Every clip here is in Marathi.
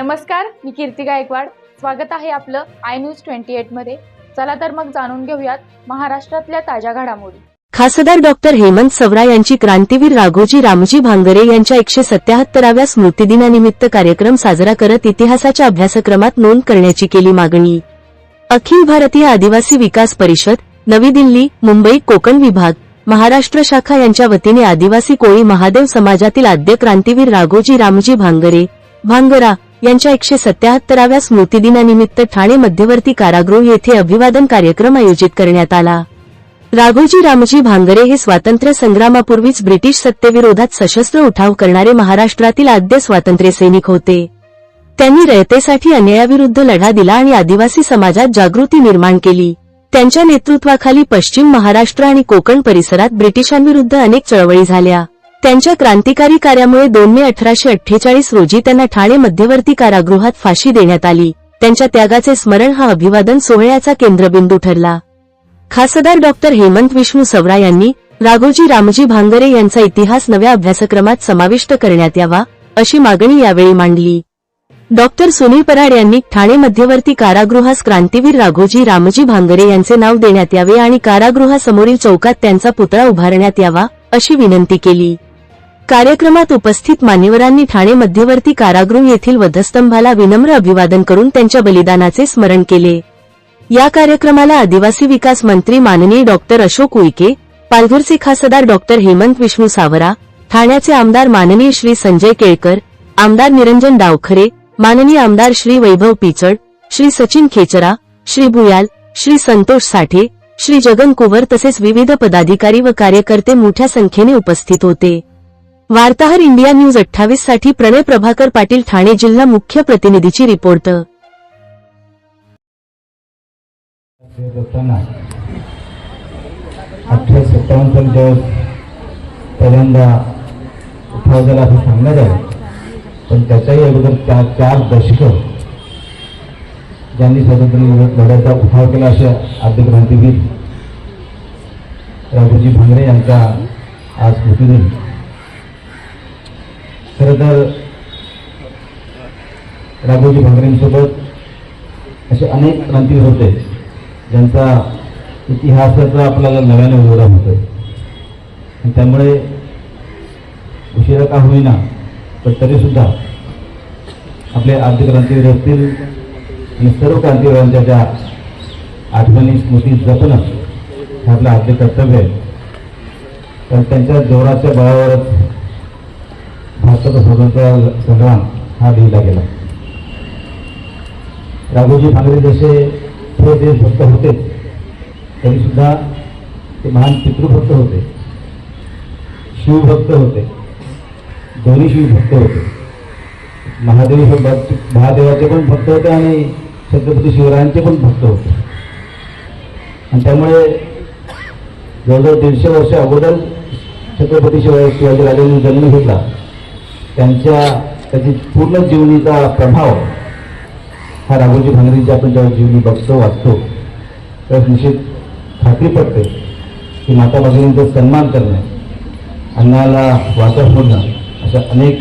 नमस्कार मी कीर्ती गायकवाड. स्वागत आहे आपलं आय न्यूज ट्वेंटी एटमध्ये. चला तर मग जाणून घेऊयात महाराष्ट्रातल्या ताज्या घडामोडी. खासदार डॉक्टर हेमंत सवरा यांची क्रांतीवीर राघोजी रामजी भांगरे यांच्या एकशे सत्याहत्तराव्या स्मृतिदिनानिमित्त कार्यक्रम साजरा करत इतिहासाच्या अभ्यासक्रमात नोंद करण्याची केली मागणी. अखिल भारतीय आदिवासी विकास परिषद नवी दिल्ली मुंबई कोकण विभाग महाराष्ट्र शाखा यांच्या वतीने आदिवासी कोळी महादेव समाजातील आद्य क्रांतीवीर राघोजी रामजी भांगरे भांगरा यांच्या एकशे सत्याहत्तराव्या स्मृतिदिनानिमित्त ठाणे मध्यवर्ती कारागृह येथे अभिवादन कार्यक्रम आयोजित करण्यात आला. राघोजी रामजी भांगरे हे स्वातंत्र्य संग्रामापूर्वीच ब्रिटिश सत्तेविरोधात सशस्त्र उठाव करणारे महाराष्ट्रातील आद्य स्वातंत्र्य सैनिक होते. त्यांनी रयतेसाठी अन्यायाविरुद्ध लढा दिला आणि आदिवासी समाजात जागृती निर्माण केली. त्यांच्या नेतृत्वाखाली पश्चिम महाराष्ट्र आणि कोकण परिसरात ब्रिटिशांविरुद्ध अनेक चळवळी झाल्या. त्यांच्या क्रांतिकारी कार्यामुळे दोन मे अठराशे अठ्ठेचाळीस रोजी त्यांना ठाणे मध्यवर्ती कारागृहात फाशी देण्यात आली. त्यांच्या त्यागाचे स्मरण हा अभिवादन सोहळ्याचा केंद्रबिंदू ठरला. खासदार डॉक्टर हेमंत विष्णू सवरा यांनी राघोजी रामजी भांगरे यांचा इतिहास नव्या अभ्यासक्रमात समाविष्ट करण्यात यावा अशी मागणी यावेळी मांडली. डॉक्टर सुनील पराड यांनी ठाणे मध्यवर्ती कारागृहास क्रांतीवीर राघोजी रामजी भांगरे यांचे नाव देण्यात यावे आणि कारागृहासमोरील चौकात त्यांचा पुतळा उभारण्यात यावा अशी विनंती केली. कार्यक्रमात उपस्थित मान्यवरांनी ठाणे मध्यवर्ती कारागृह येथील वधस्तंभाला विनम्र अभिवादन करून त्यांच्या बलिदानाचे स्मरण केले. या कार्यक्रमाला आदिवासी विकास मंत्री माननीय डॉक्टर अशोक उईके पालघरचे खासदार डॉक्टर हेमंत विष्णू सावरा ठाण्याचे आमदार माननीय श्री संजय केळकर आमदार निरंजन डावखरे माननीय आमदार श्री वैभव पिचड श्री सचिन खेचरा श्री भुयाल श्री संतोष साठे श्री जगन कुवर तसेच विविध पदाधिकारी व कार्यकर्ते मोठ्या संख्येने उपस्थित होते. वार्ताहर इंडिया न्यूज अठ्ठावीससाठी प्रणय प्रभाकर पाटील ठाणे जिल्हा मुख्य प्रतिनिधीची रिपोर्ट. खेळत सत्तावन्न साली पहिल्यांदा असं सांगण्यात आलं पण त्याच्याही अगोदर चार चार दशकं ज्यांनी स्वातंत्र्य लढ्याचा उठाव केला अशा आद्य क्रांतीवीर राघोजी भांगरे यांचा आज स्मृतिदिन खरं तर राघोजी भांगरेंसोबत असे अनेक क्रांतीवीर होते ज्यांचा इतिहासाचा आपल्याला नव्याने उघडा होतो आणि त्यामुळे उशिरा का होईना पण तरीसुद्धा आपले आद्य क्रांतीवीर असतील आणि सर्व क्रांतीवीरांच्या ज्या आठवणी स्मृती जपणं हे आपलं आद्य कर्तव्य आहे. तर त्यांच्या जोराच्या बळावरच भारताचा स्वातंत्र्य संग्राम हा लिहिला गेला. राघोजी भांगरे जसे थोडे देशभक्त होते तरी सुद्धा ते महान पितृभक्त होते शिवभक्त होते दोन्ही शिवभक्त होते. महादेव महादेवाचे पण भक्त होते आणि छत्रपती शिवरायांचे पण भक्त होते. आणि त्यामुळे जवळजवळ दीडशे वर्ष अगोदर छत्रपती शिवाय शिवाजी राजांनी जन्म घेतला. त्यांच्या त्याची पूर्ण जीवनीचा प्रभाव हा राघोजी भांगरेंची आपण जेव्हा जीवनी बघतो वाचतो तर निश्चित खात्री पडते की माता भगिनींचा सन्मान करणं अन्नाला वाचा फोडणं अशा अनेक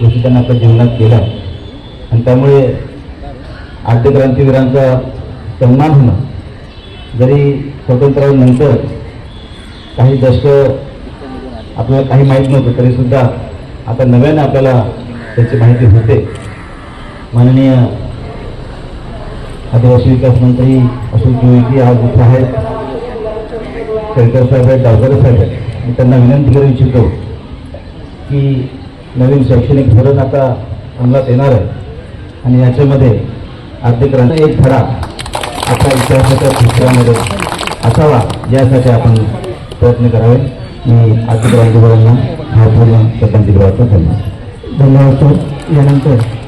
गोष्टी त्यांना आपल्या जीवनात केल्या. आणि त्यामुळे आद्य क्रांतीवीरांचा सन्मान होणं जरी स्वातंत्र्यानंतर काही दशक आपल्याला काही माहीत नव्हतं तरीसुद्धा आता नव्याने आपल्याला त्याची माहिती होते. माननीय आदिवासी विकास मंत्री अशोक जोईजी आज इथे आहेत. केळकर साहेब आहेत डावकर साहेब आहेत. मी त्यांना विनंती करू इच्छितो की नवीन शैक्षणिक धोरण आता अंमलात येणार आहे. आणि याच्यामध्ये आद्यक्रांत एक धडा आपल्या इतिहासाच्या क्षेत्रामध्ये असावा यासाठी आपण प्रयत्न करावे. Aku berangkat ke rumah, aku berangkat ke tempat tidur aku, dan aku berangkat ke